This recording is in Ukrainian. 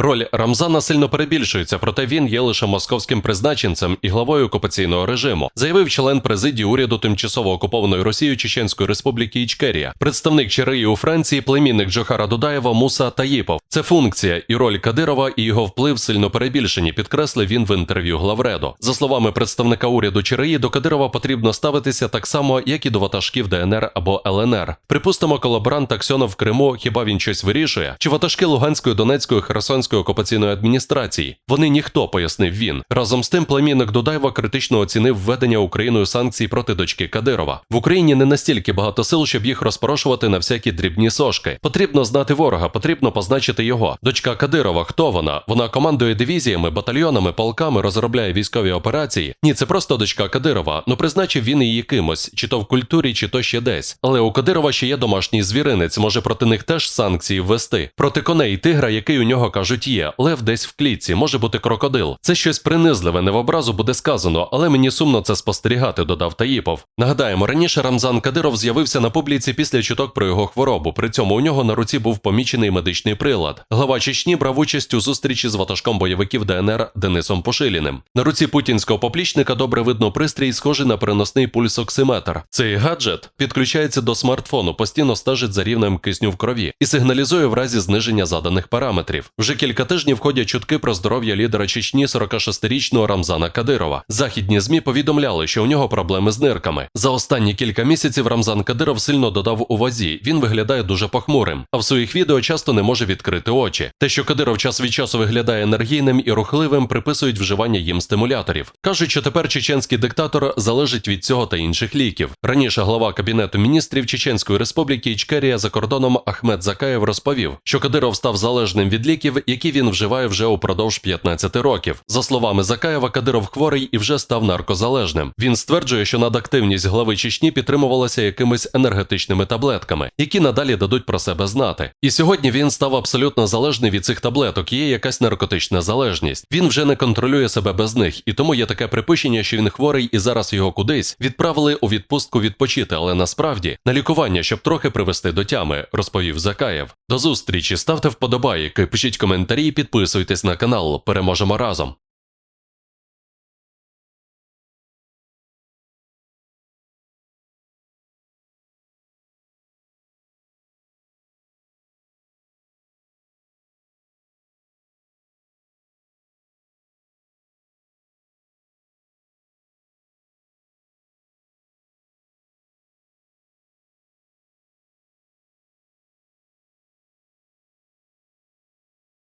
Роль Рамзана сильно перебільшується, проте він є лише московським призначенцем і главою окупаційного режиму, заявив член президії уряду тимчасово окупованої Росією Чеченської Республіки Ічкерія, представник Чареї у Франції, племінник Джохара Дудаєва Муса Таїпов. Це функція і роль Кадирова і його вплив сильно перебільшені, підкреслив він в інтерв'ю Главреду. За словами представника уряду Чареї, до Кадирова потрібно ставитися так само, як і до ватажків ДНР або ЛНР. Припустимо, колаборант Аксьонов в Криму, хіба він щось вирішує? Чи ватажки Луганської, Донецької, Херсонської окупаційної адміністрації? Вони ніхто, пояснив він. Разом з тим, племінник Дудаєва критично оцінив введення Україною санкцій проти дочки Кадирова. В Україні не настільки багато сил, щоб їх розпорошувати на всякі дрібні сошки. Потрібно знати ворога, потрібно позначити його. Дочка Кадирова, хто вона? Вона командує дивізіями, батальйонами, полками, розробляє військові операції. Ні, це просто дочка Кадирова. Ну призначив він її кимось, чи то в культурі, чи то ще десь. Але у Кадирова ще є домашній звіринець, може проти них теж санкції ввести. Проти коней тигра, який у нього кажуть є. Лев десь в клітці, може бути крокодил. Це щось принизливе, не в образу буде сказано, але мені сумно це спостерігати, додав Таїпов. Нагадаємо, раніше Рамзан Кадиров з'явився на публіці після чуток про його хворобу. При цьому у нього на руці був помічений медичний прилад. Глава Чечні брав участь у зустрічі з ватажком бойовиків ДНР Денисом Пошиліним. На руці путінського поплічника добре видно пристрій, схожий на переносний пульсоксиметр. Цей гаджет підключається до смартфону, постійно стежить за рівнем кисню в крові і сигналізує в разі зниження заданих параметрів. Вже кілька тижнів ходять чутки про здоров'я лідера Чечні 46-річного Рамзана Кадирова. Західні змі повідомляли, що у нього проблеми з нирками. За останні кілька місяців Рамзан Кадиров сильно додав у вазі. Він виглядає дуже похмурим, а в своїх відео часто не може відкрити очі. Те, що Кадиров час від часу виглядає енергійним і рухливим, приписують вживання їм стимуляторів. Кажуть, що тепер чеченський диктатор залежить від цього та інших ліків. Раніше глава кабінету міністрів Чеченської республіки Ічкерія за кордоном Ахмед Закаєв розповів, що Кадиров став залежним від ліків, які він вживає вже упродовж 15 років. За словами Закаєва, Кадиров хворий і вже став наркозалежним. Він стверджує, що надактивність глави Чечні підтримувалася якимись енергетичними таблетками, які надалі дадуть про себе знати. І сьогодні він став абсолютно залежний від цих таблеток. Є якась наркотична залежність. Він вже не контролює себе без них, і тому є таке припущення, що він хворий і зараз його кудись відправили у відпустку відпочити, але насправді на лікування, щоб трохи привести до тями, розповів Закаєв. До зустрічі, ставте вподобайки, пишіть коментарі, і підписуйтесь на канал. Переможемо разом.